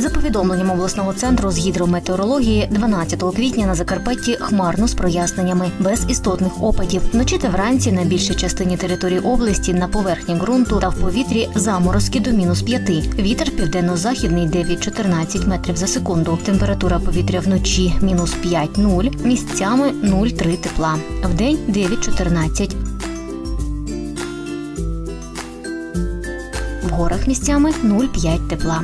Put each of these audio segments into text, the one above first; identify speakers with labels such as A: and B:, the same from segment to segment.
A: За повідомленням обласного центру з гідрометеорології, 12 квітня на Закарпатті хмарно з проясненнями, без істотних опадів. Вночі та вранці на більшій частині території області на поверхні ґрунту та в повітрі заморозки до мінус 5. Вітер південно-західний 9-14 метрів за секунду. Температура повітря вночі мінус 5-0, місцями 0,3 тепла. Вдень 9-14. В горах місцями 0,5 тепла.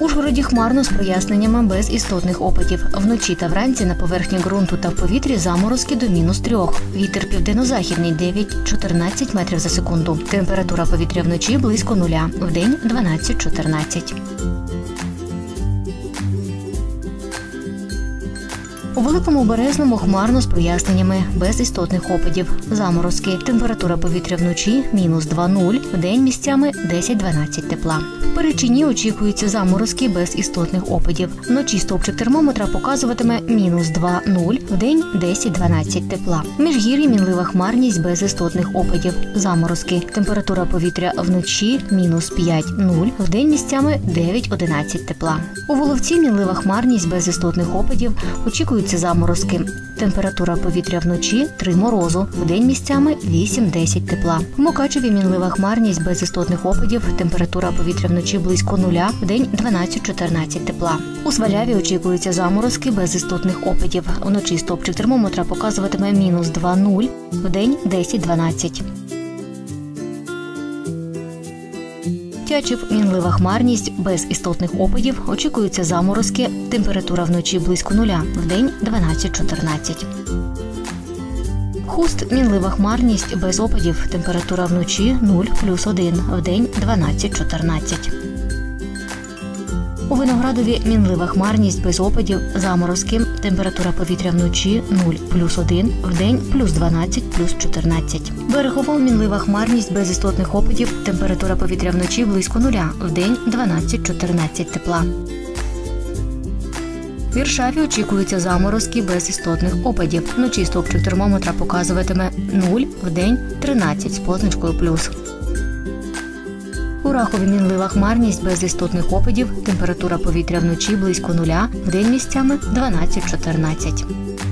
A: Ужгороді хмарно з проясненнями без істотних опадів. Вночі та вранці на поверхні ґрунту та в повітрі заморозки до мінус трьох. Вітер південно-західний 9-14 метрів за секунду. Температура повітря вночі близько нуля. Вдень 12-14. У великому березному хмарно з проясненнями, без істотних опадів. Заморозки. Температура повітря вночі мінус 2-0, вдень місцями 10-12 тепла. В Перечині очікуються заморозки без істотних опадів. Вночі стовпчик термометра показуватиме мінус 2-0, вдень 10-12 тепла. В Міжгір'ї мінлива хмарність без істотних опадів. Заморозки. Температура повітря вночі мінус 5-0, вдень місцями 9-11 тепла. У Воловці мінлива хмарність без істотних опадів. Очікуються заморозки. Температура повітря вночі 3 морозу, вдень місцями 8-10 тепла. В Мукачеві мінлива хмарність без істотних опадів. Температура повітря вночі близько нуля, вдень 12-14 тепла. У Сваляві очікуються заморозки без істотних опадів. Вночі стопчик термометра показуватиме мінус 2-0, вдень 10-12. Тячів мінлива хмарність без істотних опадів. Очікуються заморозки. Температура вночі близько нуля, вдень 12-14. Хуст мінлива хмарність без опадів. Температура вночі 0 плюс 1, вдень 12-14. У виноградові мінлива хмарність без опадів, заморозки. Температура повітря вночі 0 плюс 1, вдень плюс 12 плюс 14. Берегово мінлива хмарність без істотних опадів. Температура повітря вночі близько нуля, вдень 12-14 тепла. В Віршаві очікуються заморозки без істотних опадів. Вночі стовпчик термометра показуватиме 0, вдень 13 з позначкою плюс. У Рахові мінлива хмарність без істотних опадів. Температура повітря вночі близько нуля, вдень місцями 12-14.